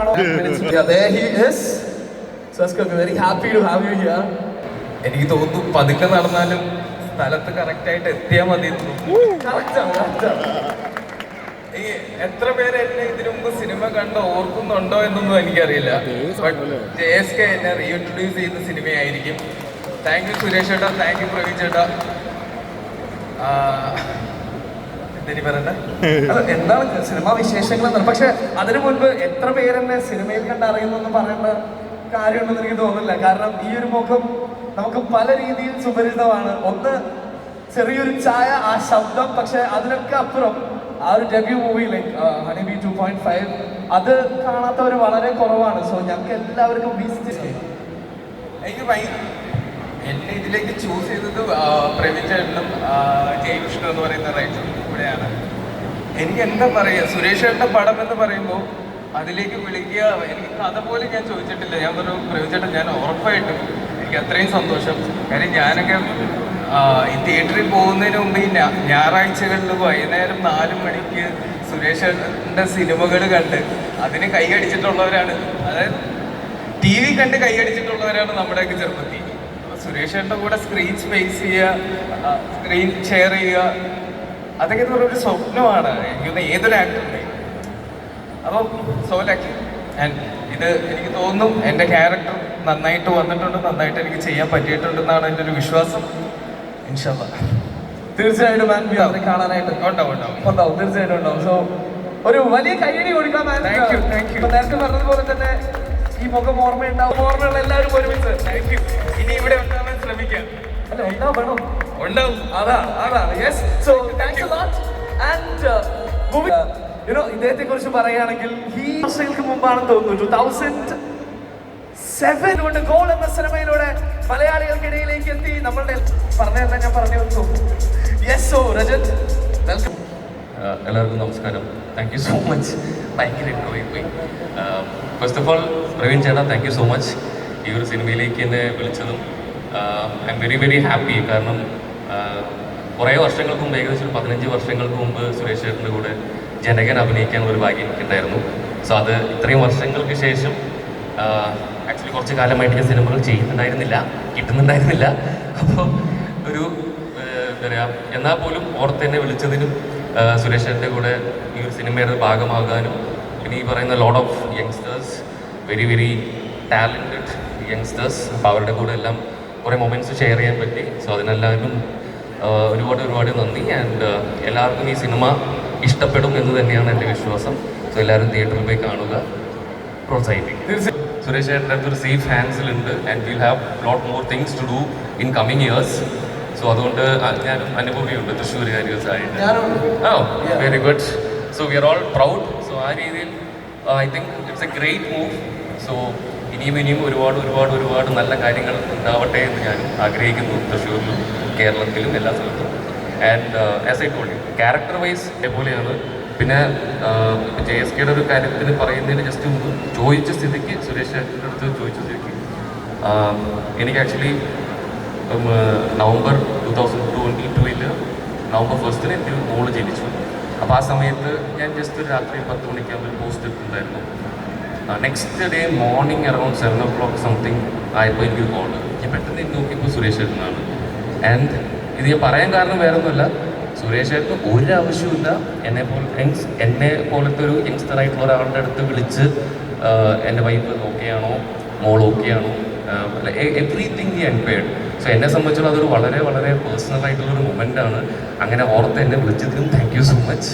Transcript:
ആണോ? Yeah, there he is. We're very happy to have you here. എനിക്ക് തോന്നുന്നു പതുക്കെ നടന്നാലും സ്ഥലത്ത് കറക്റ്റ് ആയിട്ട് എത്തിയാൽ മതി. എത്ര പേര് എന്നെ ഇതിനു മുമ്പ് സിനിമ കണ്ട് ഓർക്കുന്നുണ്ടോ എന്നൊന്നും എനിക്കറിയില്ല. ജെ എസ് കെ എന്നെ റീഇൻട്രൊഡ്യൂസ് ചെയ്യുന്ന സിനിമയായിരിക്കും. താങ്ക് യു സുരേഷ് ചേട്ടാ. താങ്ക് യു പ്രവീൺ ചേട്ടാ. പറയണ്ട എന്താണ് സിനിമ വിശേഷങ്ങൾ പക്ഷെ അതിനു മുൻപ് എത്ര പേരെന്നെ സിനിമയിൽ കണ്ട് അറിയുന്നെന്ന് പറയേണ്ട കാര്യമുണ്ടെന്ന് എനിക്ക് തോന്നുന്നില്ല. കാരണം ഈ ഒരു മുഖം നമുക്ക് പല രീതിയിൽ സുപരിചിതമാണ്. ഒന്ന് ചെറിയൊരു ചായ ആ ശബ്ദം പക്ഷെ അതിനൊക്കെ അപ്പുറം ആ ഒരു debut movie like Honey Bee two point five അത് കാണാത്തവർ വളരെ കുറവാണ്. സോ ഞങ്ങൾക്ക് എല്ലാവർക്കും എനിക്ക് എന്നെ ഇതിലേക്ക് ചൂസ് ചെയ്തത് പ്രവീൺ ചേട്ടനും ആ, എന്ന് പറയുന്ന റൈറ്ററും കൂടെയാണ് എനിക്ക് എന്താ പറയുക സുരേഷ് ഏട്ടന്റെ പടം എന്ന് പറയുമ്പോൾ അതിലേക്ക് വിളിക്കുക എനിക്ക് കഥ പോലും ഞാൻ ചോദിച്ചിട്ടില്ല. ഞാൻ പറഞ്ഞു പ്രയോഗിച്ചിട്ട് ഞാൻ ഉറപ്പായിട്ടും എനിക്ക് അത്രയും സന്തോഷം. കാര്യം ഞാനൊക്കെ ഈ തിയേറ്ററിൽ പോകുന്നതിന് മുമ്പ് ഈ ഞായറാഴ്ചകളിൽ വൈകുന്നേരം നാല് മണിക്ക് സുരേഷ് ചേട്ടന്റെ സിനിമകൾ കണ്ട് അതിന് കൈയടിച്ചിട്ടുള്ളവരാണ് അതായത് ടി വി കണ്ട് കൈയടിച്ചിട്ടുള്ളവരാണ് നമ്മുടെയൊക്കെ ചെറുപ്പത്തിൽ. സുരേഷേട്ടന്റെ കൂടെ സ്ക്രീൻ സ്പേസ് ചെയ്യുക സ്ക്രീൻ ഷെയർ ചെയ്യുക അതൊക്കെ എന്ന് പറഞ്ഞൊരു സ്വപ്നമാണ്. എനിക്ക് ഏതൊരു ആക്ടറിന്റെ അപ്പം സോ ലക്കി ആൻഡ് ഇത് എനിക്ക് തോന്നും എന്റെ ക്യാരക്ടർ നന്നായിട്ട് വന്നിട്ടുണ്ട് നന്നായിട്ട് എനിക്ക് ചെയ്യാൻ പറ്റിയിട്ടുണ്ടെന്നാണ് എന്റെ ഒരു വിശ്വാസം. ഇൻഷാല്ല തീർച്ചയായിട്ടും മാൻ അവരെ കാണാനായിട്ട് ഉണ്ടാവും ഉണ്ടാവും ഉണ്ടാവും. തീർച്ചയായിട്ടും ഉണ്ടാവും. സോ ഒരു വലിയ കയ്യടി കൊടുക്കാം man. Thank you, thank you. നേരത്തെ പറഞ്ഞതുപോലെ തന്നെ ഈ മുഖം ഓർമ്മയുണ്ടാവും ഓർമ്മയുള്ള എല്ലാവരും ഒരുമിച്ച്. താങ്ക് യു ഇനി ഇവിടെ ഉണ്ടാവാൻ ശ്രമിക്കാം. അല്ല ഉണ്ടാവും വേണം. ഉണ്ടാവും. അതാ അതാ യെസ് സോ ആൻഡ് യുനോ ഇദ്ദേഹത്തെ കുറിച്ച് പറയുകയാണെങ്കിൽ ഈ വർഷങ്ങൾക്ക് മുമ്പാണെന്ന് തോന്നുന്നു. ടു തൗസൻഡ് സെവൻ കൊണ്ട് ഗോൾ എന്ന സിനിമയിലൂടെ മലയാളികൾക്കിടയിലേക്ക് എത്തി. നമ്മളുടെ പറഞ്ഞതല്ല ഞാൻ പറഞ്ഞു വെച്ചു. Yes oh Rajat welcome Uh, എല്ലാവർക്കും നമസ്കാരം. താങ്ക് യു സോ മച്ച് ഭയങ്കര എൻജോയ് പോയി. ഫസ്റ്റ് ഓഫ് ഓൾ പ്രവീൺ ചേട്ടാ താങ്ക് യു സോ മച്ച് ഈ ഒരു സിനിമയിലേക്ക് എന്നെ വിളിച്ചതും I am very very happy കാരണം uh, കുറേ വർഷങ്ങൾക്ക് മുമ്പ് ഏകദേശം ഒരു പതിനഞ്ച് വർഷങ്ങൾക്ക് മുമ്പ് സുരേഷ് ചേട്ടന്റെ കൂടെ ജനകൻ അഭിനയിക്കാൻ ഒരു ഭാഗ്യം എനിക്കുണ്ടായിരുന്നു. സോ അത് ഇത്രയും വർഷങ്ങൾക്ക് ശേഷം ആക്ച്വലി കുറച്ച് കാലമായിട്ട് ഞാൻ സിനിമകൾ ചെയ്യുന്നുണ്ടായിരുന്നില്ല കിട്ടുന്നുണ്ടായിരുന്നില്ല. അപ്പോൾ ഒരു എന്താ പറയുക എന്നാൽ പോലും ഓർത്ത് എന്നെ വിളിച്ചതിനും സുരേഷ് ചേട്ടന്റെ കൂടെ ഈ ഒരു സിനിമയുടെ ഭാഗമാകാനും പിന്നെ ഈ പറയുന്ന load of youngsters very very talented youngsters അപ്പോൾ അവരുടെ കൂടെ എല്ലാം കുറേ മൊമെന്റ്സ് ഷെയർ ചെയ്യാൻ പറ്റി. സോ അതിനെല്ലാവരും ഒരുപാട് ഒരുപാട് നന്ദി. ആൻഡ് എല്ലാവർക്കും ഈ സിനിമ ഇഷ്ടപ്പെടും എന്ന് തന്നെയാണ് എന്റെ വിശ്വാസം. സോ എല്ലാവരും തിയേറ്ററിൽ പോയി കാണുക. പ്രോത്സാഹിപ്പിക്കും സുരേഷ് ചേട്ടന്റെ അടുത്ത് ഒരു safe ഹാൻഡ്സിലുണ്ട് and will have lot more things to do in coming years so അതുകൊണ്ട് ഞാനും അനുഭവിയുണ്ട്. തൃശ്ശൂരുകാരിയായിട്ട് ഞാനും ഓ very good so we are all proud so ആ രീതിയിൽ I think it's a great move so ഇനിയും ഇനിയും ഒരുപാട് ഒരുപാട് ഒരുപാട് നല്ല കാര്യങ്ങൾ ഉണ്ടാവട്ടെ എന്ന് ഞാൻ ആഗ്രഹിക്കുന്നു തൃശ്ശൂരിലും കേരളത്തിലും എല്ലാ സ്ഥലത്തും. And as I told character wise ഇതേപോലെയാണ് പിന്നെ ജെ എസ് കെയുടെ ഒരു കാര്യത്തിന് പറയുന്നതിന് ജസ്റ്റ് മുമ്പ് ചോദിച്ച സ്ഥിതിക്ക് സുരേഷ് അടുത്ത് ചോദിച്ച സ്ഥിതിക്ക്. എനിക്ക് actually November two thousand twenty ടൂവിൽ നവംബർ ഫസ്റ്റിന് ഒരു മോൾ ജനിച്ചു. അപ്പോൾ ആ സമയത്ത് ഞാൻ ജസ്റ്റ് ഒരു രാത്രി പത്ത് മണിക്കാകുമ്പോൾ പോസ്റ്റ് ഇട്ടിട്ടുണ്ടായിരുന്നു. Next day morning around seven o'clock something ആയപ്പോൾ എനിക്ക് കോൾ ഞാൻ പെട്ടെന്ന് എനിക്ക് നോക്കിയപ്പോൾ സുരേഷ് ചേട്ടനാണ്. ആൻഡ് ഇത് ഞാൻ പറയാൻ കാരണം വേറെ സുരേഷ് ചേട്ടന് ഒരു ആവശ്യമില്ല എന്നെ പോലെ യങ്സ് എന്നെ പോലത്തെ ഒരു യങ്സ്റ്റർ ആയിട്ടുള്ള ഒരാളുടെ അടുത്ത് വിളിച്ച് എന്റെ വൈഫ് ഓക്കെ ആണോ മോൾ ഓക്കെ ആണോ എവറിത്തിങ് ഈ എൻക്വയർഡ് സോ എന്നെ സംബന്ധിച്ചുള്ള അതൊരു വളരെ വളരെ പേഴ്സണൽ ആയിട്ടുള്ളൊരു മൊമെന്റ് ആണ്. അങ്ങനെ ഓർത്ത് എന്നെ വിളിച്ചതിനും താങ്ക് യു സോ മച്ച്